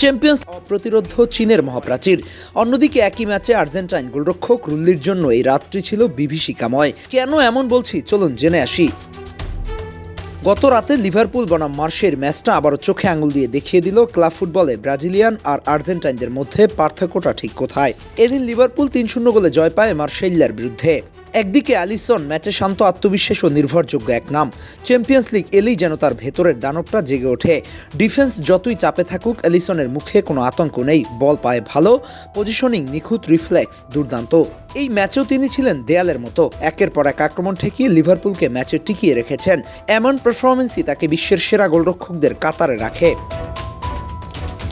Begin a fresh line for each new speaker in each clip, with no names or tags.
Champions অপ্রতিরোধ চীনের মহাপ্রাচীর। অন্যদিকে একই ম্যাচে আর্জেন্টাইন গোলরক্ষক রুল্লির জন্য এই রাতটি ছিল বিভীষিকাময়। কেন এমন বলছি? চলুন জেনে আসি। গত রাতে লিভারপুল বনাম মার্শের ম্যাচটা আবারও চোখে আঙুল দিয়ে দেখিয়ে দিল ক্লাব ফুটবলে ব্রাজিলিয়ান আর আর্জেন্টাইনদের মধ্যে পার্থক্যটা ঠিক কোথায়? এদিন লিভারপুল তিন শূন্য গোলে জয় পায় মার্শেইল্লার বিরুদ্ধে। একদিকে অ্যালিসন ম্যাচে শান্ত আত্মবিশ্বাস ও নির্ভরযোগ্য এক নাম। চ্যাম্পিয়ন্স লিগ এলেই যেন তার ভেতরের দানবটা জেগে ওঠে। ডিফেন্স যতই চাপে থাকুক, অ্যালিসনের মুখে কোনো আতঙ্ক নেই। বল পায় ভালো, পজিশনিং নিখুঁত, রিফ্লেক্স দুর্দান্ত। এই ম্যাচেও তিনি ছিলেন দেয়ালের মতো। একের পর এক আক্রমণ ঠেকিয়ে লিভারপুলকে ম্যাচে টিকিয়ে রেখেছেন। এমন পারফরমেন্সই তাকে বিশ্বের সেরা গোলরক্ষকদের কাতারে রাখে।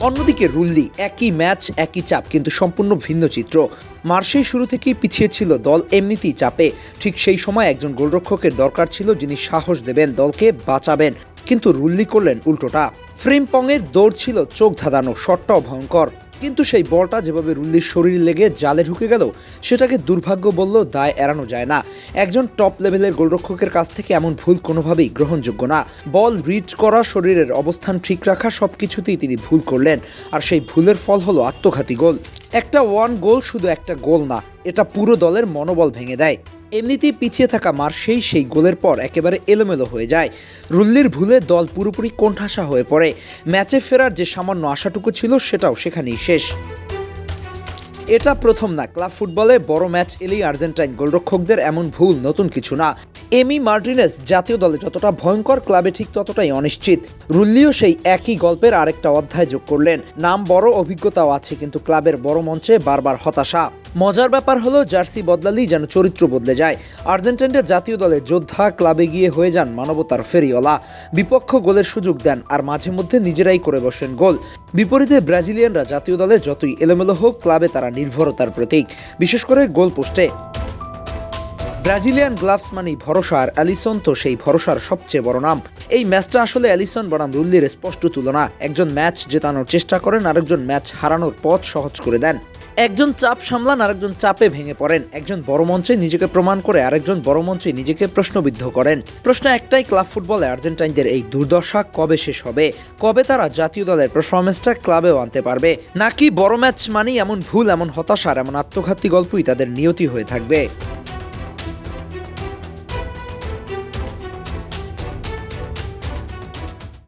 অন্যদিকে রুল্লি, একই ম্যাচ, একই চাপ, কিন্তু সম্পূর্ণ ভিন্ন চিত্র। মার্সেই শুরু থেকেই পিছিয়ে ছিল দল, এমনিতেই চাপে। ঠিক সেই সময় একজন গোলরক্ষকের দরকার ছিল যিনি সাহস দেবেন, দলকে বাঁচাবেন। কিন্তু রুল্লি করলেন উল্টোটা। ফ্রিম্পংয়ের দৌড় ছিল চোখ ধাঁধানো, শটটাও ভয়ঙ্কর। কিন্তু সেই বলটা যেভাবে রুল্লির শরীর লেগে জালে ঢুকে গেল, সেটাকে দুর্ভাগ্য বললেও দায় এড়ানো যায় না। একজন টপ লেভেলের গোলরক্ষকের কাছ থেকে এমন ভুল কোনোভাবেই গ্রহণযোগ্য না। বল রিড করা, শরীরের অবস্থান ঠিক রাখা সব কিছুতেই তিনি ভুল করলেন। আর সেই ভুলের ফল হলো আত্মঘাতী গোল। একটা ওয়ান গোল শুধু একটা গোল না, এটা পুরো দলের মনোবল ভেঙে দেয়। এমনিতেই পিছিয়ে থাকা মার্সেই সেই গোলের পর একেবারে এলোমেলো হয়ে যায়। রুল্লির ভুলে দল পুরোপুরি কোণঠাসা হয়ে পড়ে। ম্যাচে ফেরার যে সামান্য আশাটুকু ছিল, সেটাও সেখানেই শেষ। এটা প্রথম না, ক্লাব ফুটবলে বড় ম্যাচ এলেই আর্জেন্টাইন গোলরক্ষকদের এমন ভুল নতুন কিছু না। এমি মার্টিনেস জাতীয় দলে যতটা ভয়ঙ্কর ক্লাবে ঠিক ততটাই অনিশ্চিত। রুল্লিও সেই একই গল্পের আরেকটা অধ্যায় যোগ করলেন। নাম বড় অভিজ্ঞতাও আছে, কিন্তু ক্লাবের বড় মঞ্চে বারবার হতাশা। মজার ব্যাপার হলো, জার্সি বদলালেই যেন চরিত্র বদলে যায়। আর্জেন্টাইনরা জাতীয় দলের যোদ্ধা ক্লাবে গিয়ে হয়ে যান মানবতার ফেরিওয়ালা। বিপক্ষ গোলের সুযোগ দেন আর মাঝে মধ্যে নিজেরাই করে বসেন গোল। বিপরীতে ব্রাজিলিয়ানরা জাতীয় দলে যতই এলোমেলো হোক, ক্লাবে তারা নির্ভরতার প্রতীক। বিশেষ করে গোল পোস্টে ব্রাজিলিয়ান গ্লাভস মানেই ভরসা আর অ্যালিসন তো সেই ভরসার সবচেয়ে বড় নাম। এই ম্যাচটা আসলে অ্যালিসন বনাম রুল্লির স্পষ্ট তুলনা। একজন ম্যাচ জেতানোর চেষ্টা করেন, আরেকজন ম্যাচ হারানোর পথ সহজ করে দেন। একজন চাপ সামলান, আরেকজন চাপে ভেঙে পড়েন। একজন বড় মঞ্চে নিজেকে প্রমাণ করে, আরেকজন বড় মঞ্চে নিজেকে প্রশ্নবিদ্ধ করেন। প্রশ্ন একটাই, ক্লাব ফুটবলে আর্জেন্টাইনদের এই দুর্দশা কবে শেষ হবে? কবে তারা জাতীয় দলের পারফরমেন্সটা ক্লাবেও আনতে পারবে? নাকি বড় ম্যাচ মানেই এমন ভুল, এমন হতাশার এমন আত্মঘাতী গল্পই তাদের নিয়তি হয়ে থাকবে?